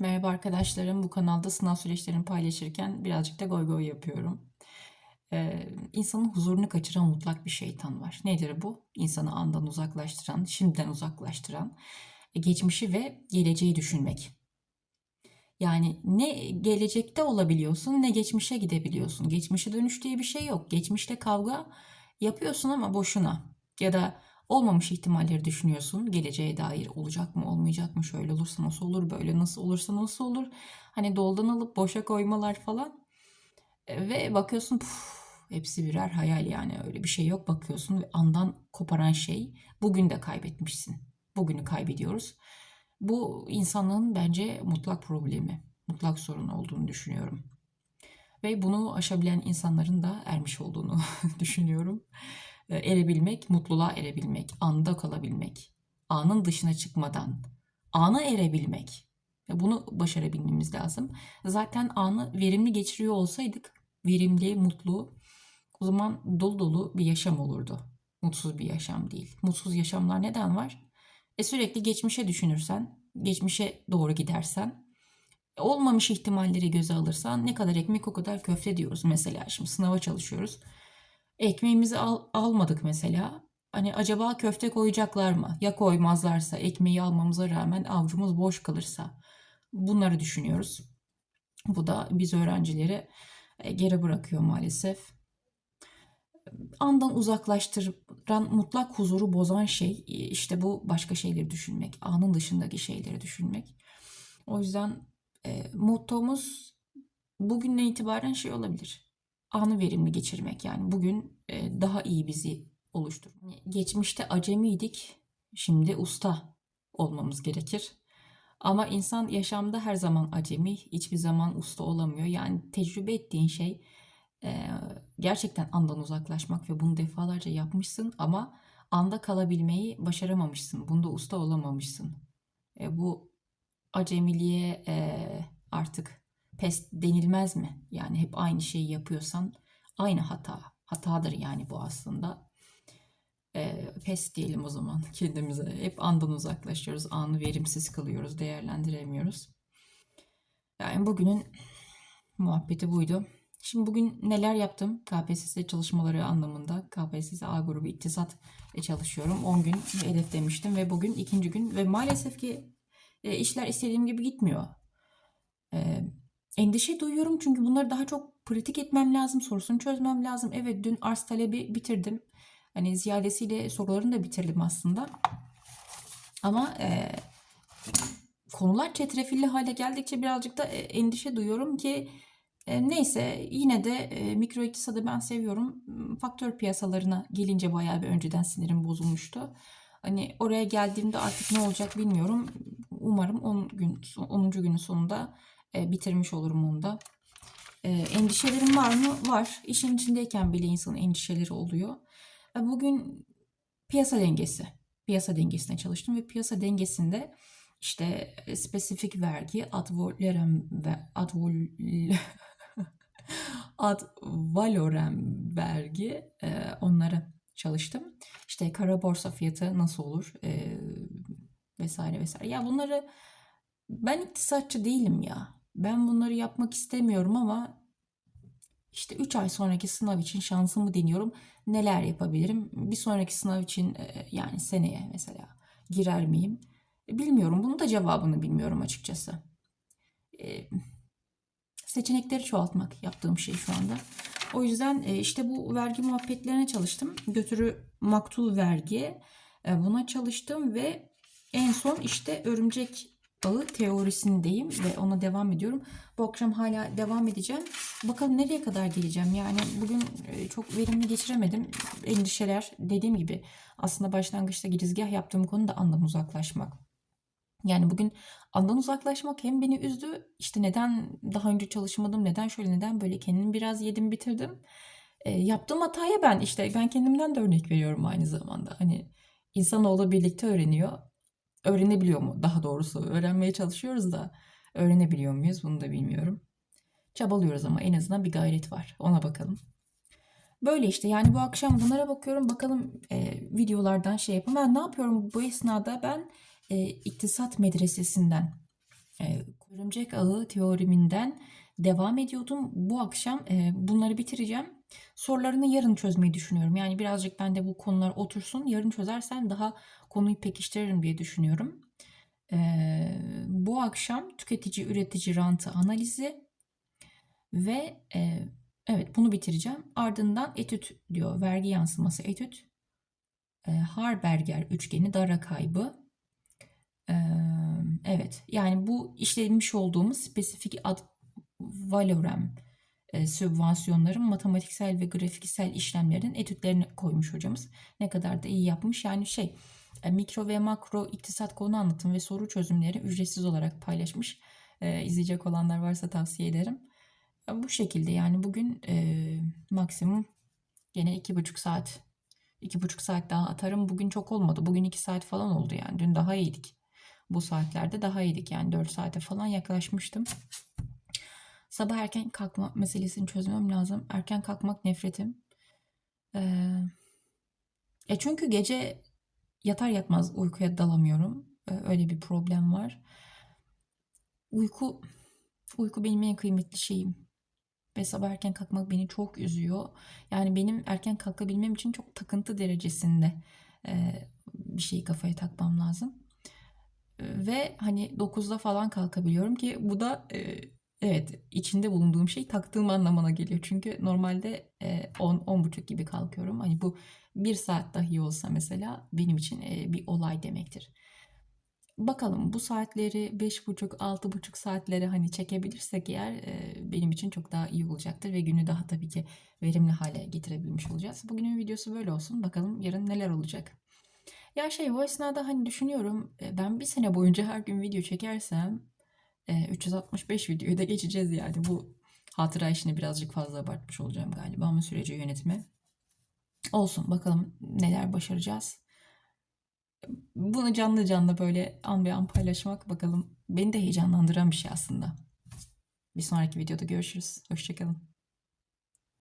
Merhaba arkadaşlarım. Bu kanalda sınav süreçlerini paylaşırken birazcık da goy goy yapıyorum. Ee, insanın huzurunu kaçıran mutlak bir şeytan var. Nedir bu? İnsanı andan uzaklaştıran, şimdiden uzaklaştıran, e, geçmişi ve geleceği düşünmek. Yani ne gelecekte olabiliyorsun ne geçmişe gidebiliyorsun. Geçmişe dönüş diye bir şey yok. Geçmişte kavga yapıyorsun ama boşuna. Ya da olmamış ihtimalleri düşünüyorsun. Geleceğe dair olacak mı olmayacak mı şöyle olursa nasıl olur böyle nasıl olursa nasıl olur. Hani doldan alıp boşa koymalar falan. E, Ve bakıyorsun puf, hepsi birer hayal yani öyle bir şey yok. Bakıyorsun ve andan koparan şey bugün de kaybetmişsin. Bugünü kaybediyoruz. Bu insanlığın bence mutlak problemi, mutlak sorun olduğunu düşünüyorum. Ve bunu aşabilen insanların da ermiş olduğunu düşünüyorum. E, Erebilmek, mutluluğa erebilmek, anda kalabilmek, anın dışına çıkmadan, ana erebilmek. Bunu başarabilmemiz lazım. Zaten anı verimli geçiriyor olsaydık, verimli, mutlu, o zaman dolu dolu bir yaşam olurdu. Mutsuz bir yaşam değil. Mutsuz yaşamlar neden var? E sürekli geçmişe düşünürsen, geçmişe doğru gidersen, olmamış ihtimalleri göze alırsan ne kadar ekmek o kadar köfte diyoruz mesela. Şimdi sınava çalışıyoruz. Ekmeğimizi al- almadık mesela. Hani acaba köfte koyacaklar mı? Ya koymazlarsa, ekmeği almamıza rağmen avucumuz boş kalırsa. Bunları düşünüyoruz. Bu da biz öğrencileri e, geri bırakıyor maalesef. Andan uzaklaştıran, mutlak huzuru bozan şey e, işte bu başka şeyleri düşünmek, anın dışındaki şeyleri düşünmek. O yüzden e, mottomuz bugünden itibaren şey olabilir. Anı verimli geçirmek yani bugün e, daha iyi bizi oluştur. Geçmişte acemiydik, şimdi usta olmamız gerekir. Ama insan yaşamda her zaman acemi, hiçbir zaman usta olamıyor. Yani tecrübe ettiğin şey e, gerçekten andan uzaklaşmak ve bunu defalarca yapmışsın ama anda kalabilmeyi başaramamışsın. Bunda usta olamamışsın. E, bu acemiliğe e, artık pes denilmez mi? Yani hep aynı şeyi yapıyorsan aynı hata. Hatadır yani bu aslında. E, pes diyelim o zaman kendimize. Hep andan uzaklaşıyoruz. Anı verimsiz kılıyoruz. Değerlendiremiyoruz. Yani bugünün muhabbeti buydu. Şimdi bugün neler yaptım? KPSS çalışmaları anlamında. KPSS A grubu iktisat çalışıyorum. 10 gün hedef demiştim ve bugün ikinci gün ve maalesef ki e, işler istediğim gibi gitmiyor. E, endişe duyuyorum çünkü bunları daha çok pratik etmem lazım, sorusunu çözmem lazım. Evet dün arz talebi bitirdim. Hani ziyadesiyle sorularını da bitirdim aslında. Ama e, konular çetrefilli hale geldikçe birazcık da e, endişe duyuyorum ki e, neyse yine de e, mikro iktisadı ben seviyorum. Faktör piyasalarına gelince bayağı bir önceden sinirim bozulmuştu. Hani oraya geldiğimde artık ne olacak bilmiyorum. Umarım 10 gün 10. günün sonunda e, bitirmiş olurum onu da. E, endişelerim var mı? Var. İşin içindeyken bile insanın endişeleri oluyor. E, Bugün piyasa dengesi. Piyasa dengesine çalıştım ve piyasa dengesinde işte e, spesifik vergi, ad valorem ve ad vol- ad valorem vergi e, onları çalıştım. İşte kara borsa fiyatı nasıl olur e, vesaire vesaire. Ya bunları ben iktisatçı değilim ya. Ben bunları yapmak istemiyorum ama işte 3 ay sonraki sınav için şansımı deniyorum. Neler yapabilirim? Bir sonraki sınav için e, yani seneye mesela girer miyim? Bilmiyorum. Bunun da cevabını bilmiyorum açıkçası. E, seçenekleri çoğaltmak yaptığım şey şu anda. O yüzden e, işte bu vergi muhabbetlerine çalıştım. Götürü maktul vergi buna çalıştım ve en son işte örümcek ağı teorisindeyim ve ona devam ediyorum. Bu akşam hala devam edeceğim. Bakalım nereye kadar geleceğim. Yani bugün e, çok verimli geçiremedim. Endişeler dediğim gibi aslında başlangıçta girizgah yaptığım konu da andan uzaklaşmak. Yani bugün andan uzaklaşmak hem beni üzdü. İşte neden daha önce çalışmadım, neden şöyle, neden böyle kendimi biraz yedim bitirdim. E, yaptığım hataya ben işte ben kendimden de örnek veriyorum aynı zamanda. Hani insanoğlu birlikte öğreniyor. Öğrenebiliyor mu? Daha doğrusu öğrenmeye çalışıyoruz da öğrenebiliyor muyuz? Bunu da bilmiyorum. Çabalıyoruz ama en azından bir gayret var. Ona bakalım. Böyle işte yani bu akşam bunlara bakıyorum. Bakalım e, videolardan şey yapayım. Ben ne yapıyorum bu esnada? Ben e, iktisat medresesinden e, Örümcek ağı teoreminden devam ediyordum. Bu akşam e, bunları bitireceğim. Sorularını yarın çözmeyi düşünüyorum. Yani birazcık ben de bu konular otursun. Yarın çözersem daha konuyu pekiştiririm diye düşünüyorum. E, bu akşam tüketici üretici rantı analizi ve e, evet bunu bitireceğim. Ardından etüt diyor. Vergi yansıması etüt. E, Harberger üçgeni dara kaybı. E, evet yani bu işlemiş olduğumuz spesifik ad valorem e, sübvansiyonların matematiksel ve grafiksel işlemlerin etütlerini koymuş hocamız. Ne kadar da iyi yapmış. Yani şey e, mikro ve makro iktisat konu anlatım ve soru çözümleri ücretsiz olarak paylaşmış. E, izleyecek olanlar varsa tavsiye ederim. E, bu şekilde yani bugün e, maksimum gene iki buçuk saat iki buçuk saat daha atarım. Bugün çok olmadı. Bugün iki saat falan oldu yani. Dün daha iyiydik. Bu saatlerde daha iyiydik yani 4 saate falan yaklaşmıştım. Sabah erken kalkma meselesini çözmem lazım. Erken kalkmak nefretim. Ee, e çünkü gece yatar yatmaz uykuya dalamıyorum. Ee, öyle bir problem var. Uyku uyku benim en kıymetli şeyim. Ve sabah erken kalkmak beni çok üzüyor. Yani benim erken kalkabilmem için çok takıntı derecesinde e, bir şeyi kafaya takmam lazım. Ve hani 9'da falan kalkabiliyorum ki bu da e, evet içinde bulunduğum şey taktığım anlamına geliyor. Çünkü normalde e, 10 10.30 gibi kalkıyorum. Hani bu bir saat dahi olsa mesela benim için e, bir olay demektir. Bakalım bu saatleri 5.30-6.30 saatlere hani çekebilirsek eğer e, benim için çok daha iyi olacaktır ve günü daha tabii ki verimli hale getirebilmiş olacağız. Bugünün videosu böyle olsun. Bakalım yarın neler olacak. Ya şey o esnada hani düşünüyorum e, ben bir sene boyunca her gün video çekersem e, 365 videoyu da geçeceğiz yani. Bu hatıra işini birazcık fazla abartmış olacağım galiba ama süreci yönetimi. Olsun bakalım neler başaracağız. Bunu canlı canlı böyle an be an paylaşmak bakalım beni de heyecanlandıran bir şey aslında. Bir sonraki videoda görüşürüz. Hoşçakalın.